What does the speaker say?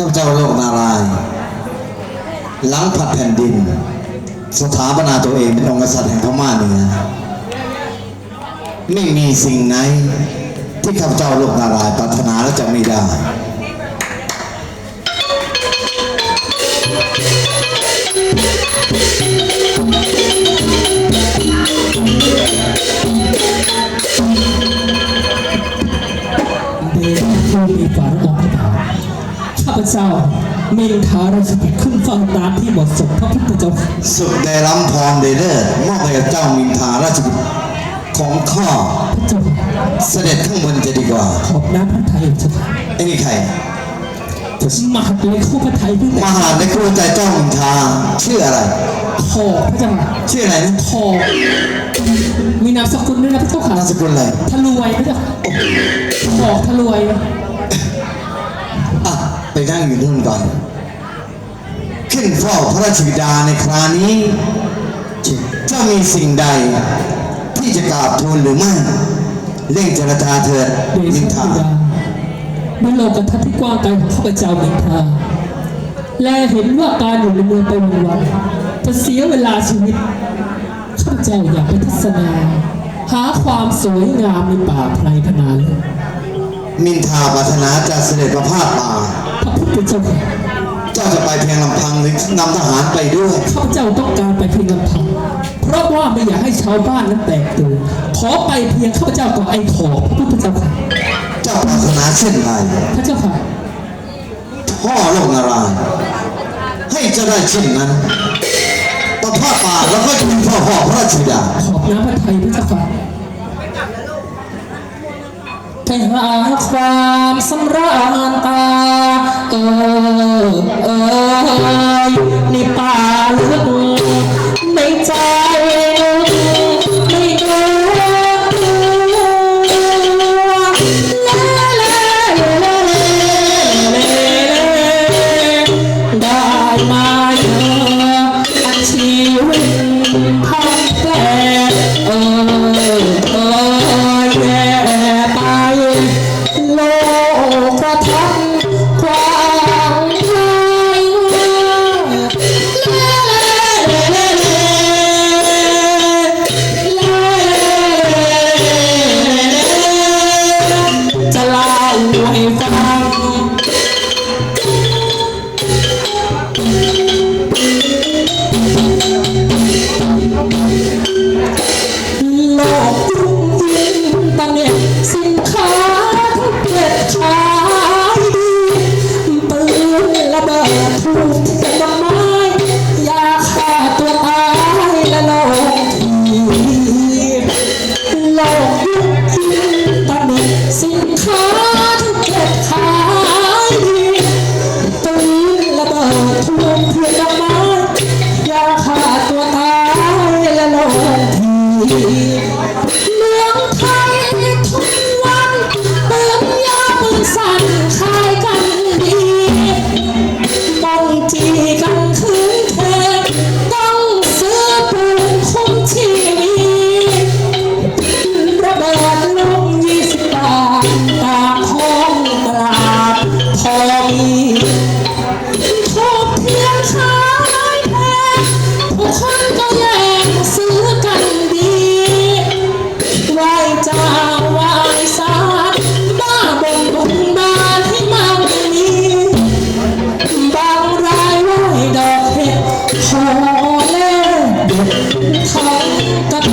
ข้าพเจ้าโลกนารายณ์หลังผัดแผ่นดิน สถาปนาตัวเองเป็นองค์กษัตริย์แห่งพม่าเหนือไม่มีสิ่งไหนที่ข้าพเจ้าโลกนารายปรารถนาและจะไม่ได้เด พเจ้ามินทาราชบุตรขึ้นฟังตามที่เหมาะสมพระพุทธเจ้าค่ะสุดได้ล้ำพรเดเลิศมอบให้กับเจ้ามินทาราชบุตรของข้าพระเจ้าค่ะเสด็จข้างบนจะดีกว่า ขอบน้ำพระทัยเจ้าค่ะไอ้นี่ใครมหาดเลยคู่พระไทยด้วยมหาในครัวใจเจ้ามินทาชื่ออะไรขอบพระเจ้าค่ะชื่ออะไรนะขอบมีนามสกุลด้วยนะพระเจ้าค่ะนามสกุลอะไรทะลวยพระเจ้าค่ะขอบทะลวยอะไป นั่งอยู่นู่นก่อน ขึ้นเฝ้าพระราชบิดาในครานี้เจ้ามีสิ่งใดที่จะกราบทูลหรือไม่เร่งเจรจาเถิดเดมิชะนทาบิดาเมื่อโลกทัศน์ที่กว้างไกลของข้าพเจ้ามินทาและเห็นว่าการอยู่ในเมืองไปวันๆจะเสียเวลาชีวิตข้าพเจ้าอยากไปทัศนา หาความสวยงามในป่าไพรพนาเลยมินทาปรารถนาจะเสด็จประพาสป่า พระพุทธเจ้าค่ะเจ้าจะไปเพียงลำพังหรือนำทหารไปด้วยข้าพเจ้าต้องการไปเพียงลำพัง เพราะว่าไม่อยากให้ชาวบ้านนั้นแตกตื่นขอไปเพียงข้าพเจ้ากับไอ้ขอพระพุทธเจ้าค่ะ เจ้าปรารถนาเช่นไรพระเจ้าค่ะ พ่อโลกนารายณ์ให้เจ้าได้เช่นนั้นประพาสป่าแล้วก็อยู่เฝ้าพ่อพระราชบิดา ขอบน้ำพระไทยพระเจ้าค่ะไปหาความสำราญตา ทีเ ছড়ায় তার